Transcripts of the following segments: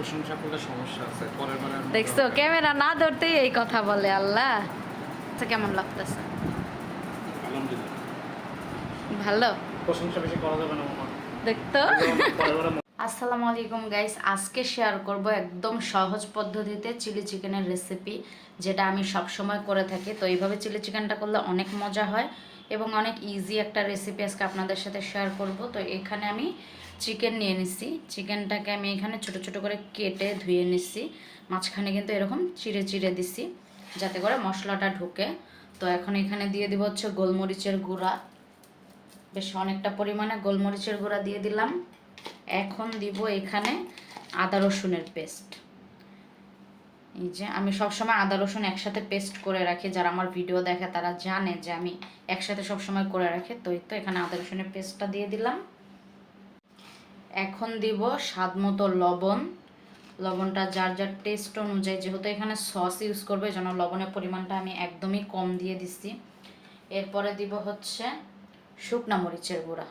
প্রশংসা করলে সমস্যা আছে পরের বার দেখছ ক্যামেরা না ধরতেই এই কথা বলে আল্লাহ। আচ্ছা কেমন লাগতেছে? ভালো? প্রশংসা বেশি করা যাবে না মামা। দেখতো? আসসালামু আলাইকুম গাইস আজকে শেয়ার করব একদম সহজ পদ্ধতিতে চিলি চিকেনের রেসিপি যেটা আমি সব সময় করে থাকি। তো এইভাবে চিলি চিকেনটা করলে অনেক মজা হয় এবং অনেক ইজি একটা রেসিপি আজকে আপনাদের সাথে শেয়ার করব। তো এখানে আমি চিকেন নিয়ে নিছি। চিকেনটাকে আমি এখানে ছোট ছোট করে কেটে ধুয়ে নিছি। মাঝখানে কিন্তু এরকম চিড়ে চিড়ে দিছি, যাতে করে মশলাটা ঢুকে। তো এখন এখানে দিয়ে দিব হচ্ছে গোলমরিচের গুঁড়া। বেশ অনেকটা পরিমাণে গোলমরিচের গুঁড়া দিয়ে দিলাম। এখন দিব এখানে আদা রসুনের পেস্ট। এই যে আমি সবসময় আদা রসুন একসাথে পেস্ট করে রাখি। যারা আমার ভিডিও দেখে তারা জানে যে আমি একসাথে সবসময় করে রাখি। তো এই তো এখানে আদা রসুনের পেস্টটা দিয়ে দিলাম। এখন দিব স্বাদ মতো লবণ। লবণটা যার যার টেস্ট অনুযায়ী, যেহেতু এখানে সস ইউজ করবে যেন লবণের পরিমাণটা আমি একদমই কম দিয়ে দিছি। এরপরে দিব হচ্ছে শুকনা মরিচের গুঁড়া।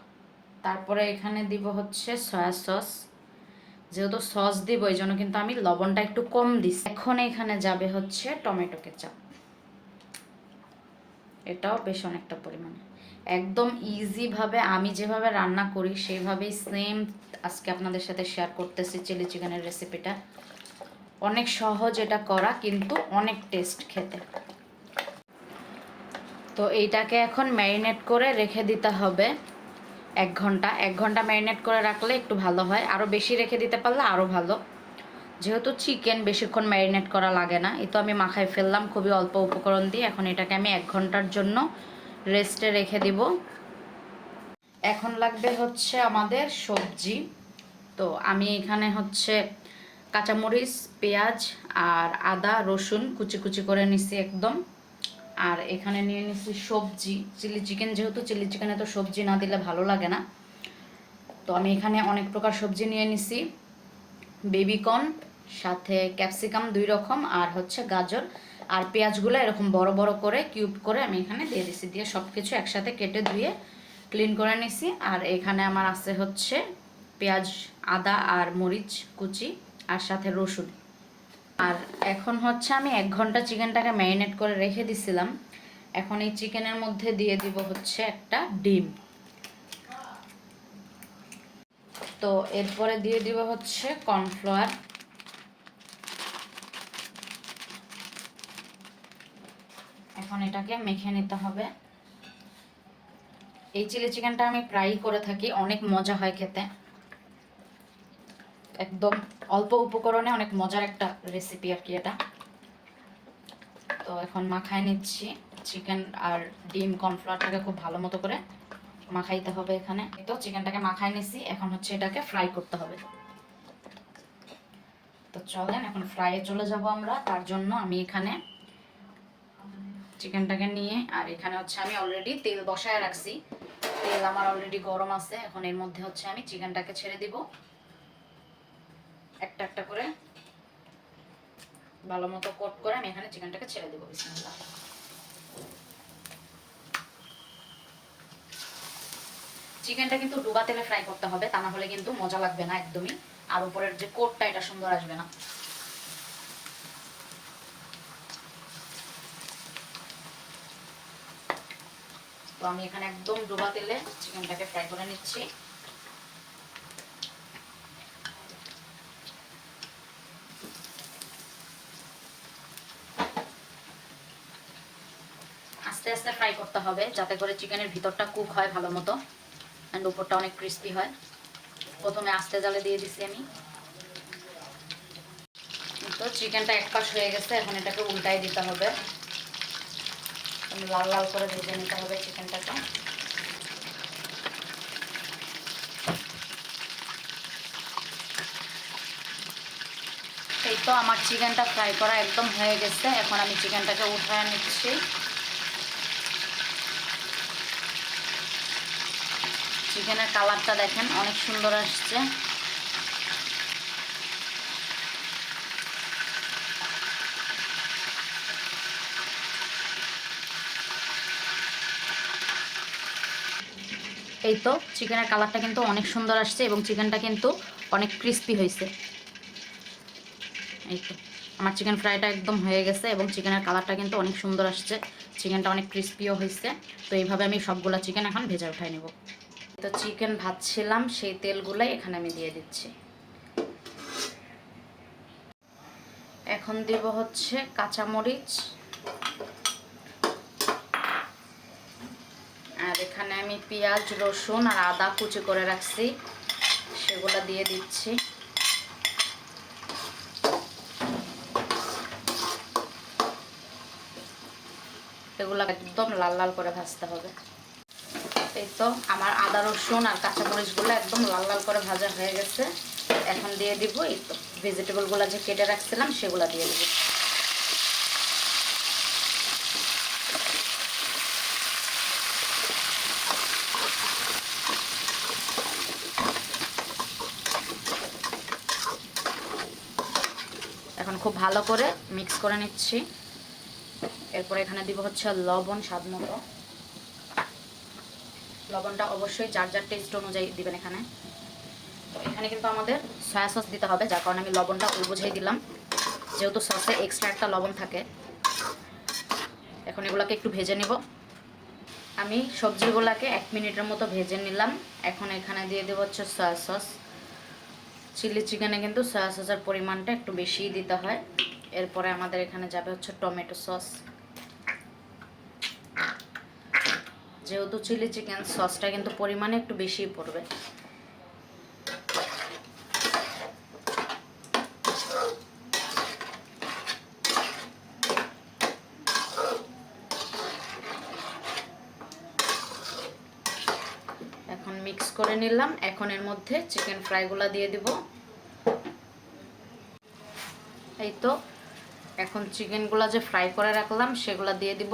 তারপরে এখানে দিব হচ্ছে সয়া সস যেহেতু সস দিব, এই জন্য কিন্তু আমি লবণটা একটু কম দিচ্ছি এখন এখানে যাবে হচ্ছে টমেটো কেচাপ। এটাও বেশ অনেকটা পরিমাণে। একদম ইজিভাবে আমি যেভাবে রান্না করি সেইভাবেই সেম আজকে আপনাদের সাথে শেয়ার করতেছি চিলি চিকেনের রেসিপিটা অনেক সহজ এটা করা, কিন্তু অনেক টেস্ট খেতে। তো এইটাকে এখন ম্যারিনেট করে রেখে দিতে হবে এক ঘণ্টা। এক ঘণ্টা ম্যারিনেট করে রাখলে একটু ভালো হয়। আরও বেশি রেখে দিতে পারলে আরও ভালো। যেহেতু চিকেন বেশিক্ষণ ম্যারিনেট করা লাগে না এই তো আমি মাখায় ফেললাম, খুবই অল্প উপকরণ দিয়ে। এখন এটাকে আমি এক ঘণ্টার জন্য রেস্টে রেখে দিব। এখন লাগবে হচ্ছে আমাদের সবজি। তো আমি এখানে হচ্ছে কাঁচামরিচ, পেঁয়াজ আর আদা, রসুন কুচি কুচি করে নিছি একদম। আর এখানে নিয়ে নিছি সবজি। চিলি চিকেন যেহেতু চিলি চিকেনে তো সবজি না দিলে ভালো লাগে না। তো আমি এখানে অনেক প্রকার সবজি নিয়ে নিছি। বেবিকর্ন সাথে ক্যাপসিকাম দুই রকম আর হচ্ছে গাজর। আর পেঁয়াজগুলো এরকম বড় বড় করে, কিউব করে আমি এখানে দিয়ে দিছি। দিয়ে সব কিছু একসাথে কেটে ধুয়ে ক্লিন করে নিছি। আর এখানে আমার আছে হচ্ছে পেঁয়াজ, আদা আর মরিচ, কুচি আর সাথে রসুন। আর এখন হচ্ছে আমি এক ঘণ্টা চিকেনটাকে ম্যারিনেট করে রেখে দিছিলাম। এখন এই চিকেনের মধ্যে দিয়ে দিব হচ্ছে একটা ডিম। তো এরপরে দিয়ে দিব হচ্ছে কর্নফ্লাওয়ার। এখন এটাকে মেখে নিতে হবে। এই চিলি চিকেনটা আমি প্রায়ই করে থাকি, অনেক মজা হয় খেতে। একদম অল্প উপকরণে অনেক মজার একটা রেসিপি আর কি এটা। তো এখন মাখায় নিচ্ছি চিকেন আর ডিম কর্নফ্লাওয়ারটাকে খুব ভালো মতো করে মাখাইতে হবে এখানে। তো চিকেনটাকে মাখায় নিচ্ছি এখন হচ্ছে এটাকে ফ্রাই করতে হবে। তো চলেন, এখন ফ্রাইয়ে চলে যাব আমরা। তার জন্য আমি এখানে চিকেনটাকে নিয়ে, আর এখানে হচ্ছে আমি অলরেডি তেল বসায় রাখছি। তেল আমার অলরেডি গরম আছে, এখন এর মধ্যে হচ্ছে আমি চিকেনটাকে ছেড়ে দিব। একটা একটা করে ভালো মতো কোট করে আমি এখানে চিকেনটাকে ছেড়ে দেবো, বিসমিল্লাহ। চিকেনটা কিন্তু ডুবা তেলে ফ্রাই করতে হবে, তা না হলে কিন্তু মজা লাগবে না একদমই। আর উপরের যে কোটটা এটা সুন্দর আসবে না। তো আমি এখানে একদম ডুবা তেলে চিকেনটাকে ফ্রাই করে নিচ্ছি। আস্তে আস্তে ফ্রাই করতে হবে যাতে করে চিকেনের ভিতরটা কুক হয় ভালো মতো অ্যান্ড উপরটা অনেক ক্রিস্পি হয়। প্রথমে আস্তে জালে দিয়ে দিছি আমি। তো চিকেনটা এক পাশ হয়ে গেছে, এখন এটাকে উল্টাই দিতে হবে। লাল লাল করে ভেজে নিতে হবে চিকেনটাকে। এই তো আমার চিকেনটা ফ্রাই করা একদম হয়ে গেছে। এখন আমি চিকেনটাকে উঠায় নিচ্ছি। চিকেনের কালারটা দেখেন, অনেক সুন্দর আসছে। এই তো চিকেনের কালারটা কিন্তু অনেক সুন্দর আসছে এবং চিকেনটা কিন্তু অনেক ক্রিস্পি হয়েছে। এই তো, আমার চিকেন ফ্রাইটা একদম হয়ে গেছে এবং চিকেনের কালারটা কিন্তু অনেক সুন্দর আসছে। চিকেনটা অনেক ক্রিস্পিও হয়েছে। তো এইভাবে আমি সবগুলা চিকেন এখন ভেজে উঠাই নেব। তো চিকেন ভাজছিলাম, সেই তেলগুলাই এখানে আমি দিয়ে দিচ্ছি। এখন দিব হচ্ছে কাঁচামরিচ আর এখানে আমি পেঁয়াজ, রসুন আর আদা কুচি করে রাখছি। সেগুলো দিয়ে দিচ্ছি। এগুলো একদম লাল লাল করে ভাজতে হবে। এই তো আমার আদা, রসুন আর কাঁচা কাঁচামরিচগুলো একদম লাল লাল করে ভাজা হয়ে গেছে। এখন দিয়ে দিব এই তো। ভেজিটেবলগুলো যে কেটে রাখছিলাম, সেগুলো দিয়ে দিব। খুব ভালো করে মিক্স করে নিচ্ছি। এরপর এখানে দিব হচ্ছে লবণ স্বাদ মতো। লবণটা অবশ্যই যার যার টেস্ট অনুযায়ী দিবেন এখানে। এখানে কিন্তু আমাদের সয়া সস দিতে হবে, যার কারণে আমি লবণটা ওই বুঝেই দিলাম। যেহেতু সসে এক্সট্রা একটা লবণ থাকে, এখন এগুলোকে একটু ভেজে নিব। আমি সবজিগুলোকে এক মিনিটের মতো ভেজে নিলাম। এখন এখানে দিয়ে দেবো হচ্ছে সয়া সস চিলি চিকেনে কিন্তু সয়া সসের পরিমাণটা একটু বেশিই দিতে হয়। এরপরে আমাদের এখানে যাবে হচ্ছে টমেটো সস। যেহেতু চিলি চিকেন সসটা কিন্তু পরিমাণে একটু বেশিই পড়বে। এখন মিক্স করে নিলাম। এখন এর মধ্যে চিকেন ফ্রাইগুলো দিয়ে দিব। এই তো, এখন চিকেনগুলো যে ফ্রাই করে রাখলাম, সেগুলো দিয়ে দিব।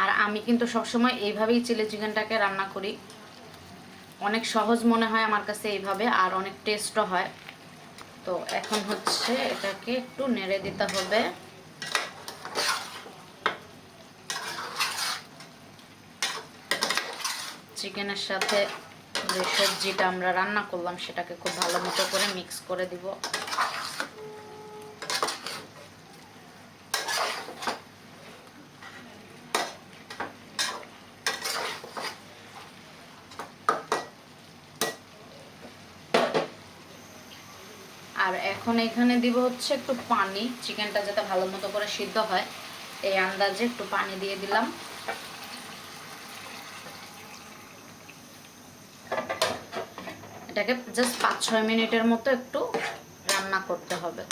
আর আমি কিন্তু সবসময় এইভাবেই চিলি চিকেনটাকে রান্না করি। অনেক সহজ মনে হয় আমার কাছে এইভাবে, আর অনেক টেস্টও হয়। তো এখন হচ্ছে এটাকে একটু নেড়ে দিতে হবে। চিকেনের সাথে যে সবজিটা আমরা রান্না করলাম, সেটাকে খুব ভালো মতো করে মিক্স করে দিব। আর এখন এখানে দিব হচ্ছে একটু পানি, চিকেনটা যাতে ভালো মতো করে সিদ্ধ হয়। এই আন্দাজে একটু পানি দিয়ে দিলাম। এটাকে জাস্ট পাঁচ, ছয় মিনিটের মতো একটু রান্না করতে হবে।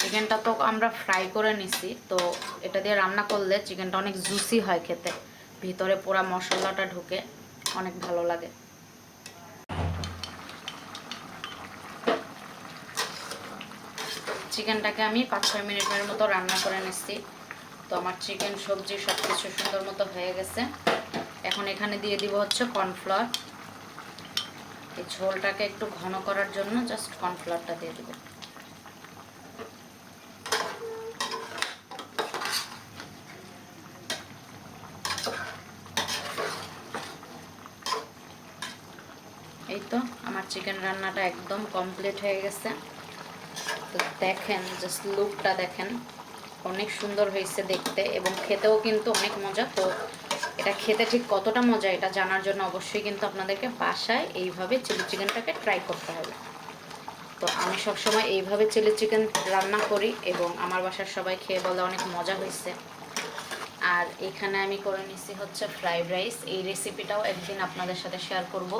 চিকেনটা তো আমরা ফ্রাই করে নিছি, তো এটা দিয়ে রান্না করলে চিকেনটা অনেক জুসি হয় খেতে। ভিতরে পুরা মশলাটা ঢুকে অনেক ভালো লাগে। চিকেনটাকে আমি পাঁচ ছয় মিনিটের মতো রান্না করে নিচ্ছি। তো আমার চিকেন, সবজি সব কিছু সুন্দর মতো হয়ে গেছে। এখন এখানে দিয়ে দিব হচ্ছে কর্নফ্লাওয়ার। এই ঝোলটাকে একটু ঘন করার জন্য জাস্ট কর্নফ্লাওয়ারটা দিয়ে দেবো। এই তো, আমার চিকেন রান্নাটা একদম কমপ্লিট হয়ে গেছে। তো দেখেন জাস্ট লুকটা দেখেন। অনেক সুন্দর হয়েছে দেখতে এবং খেতেও কিন্তু অনেক মজা। তো এটা খেতে ঠিক কতটা মজা এটা জানার জন্য অবশ্যই কিন্তু আপনাদেরকে বাসায় এইভাবে চিলি চিকেনটাকে ট্রাই করতে হবে। তো আমি সবসময় এইভাবে চিলি চিকেন রান্না করি এবং আমার বাসার সবাই খেয়ে বলে অনেক মজা হয়েছে। আর এখানে আমি করে নিছি হচ্ছে ফ্রাইড রাইস এই রেসিপিটাও একদিন আপনাদের সাথে শেয়ার করব।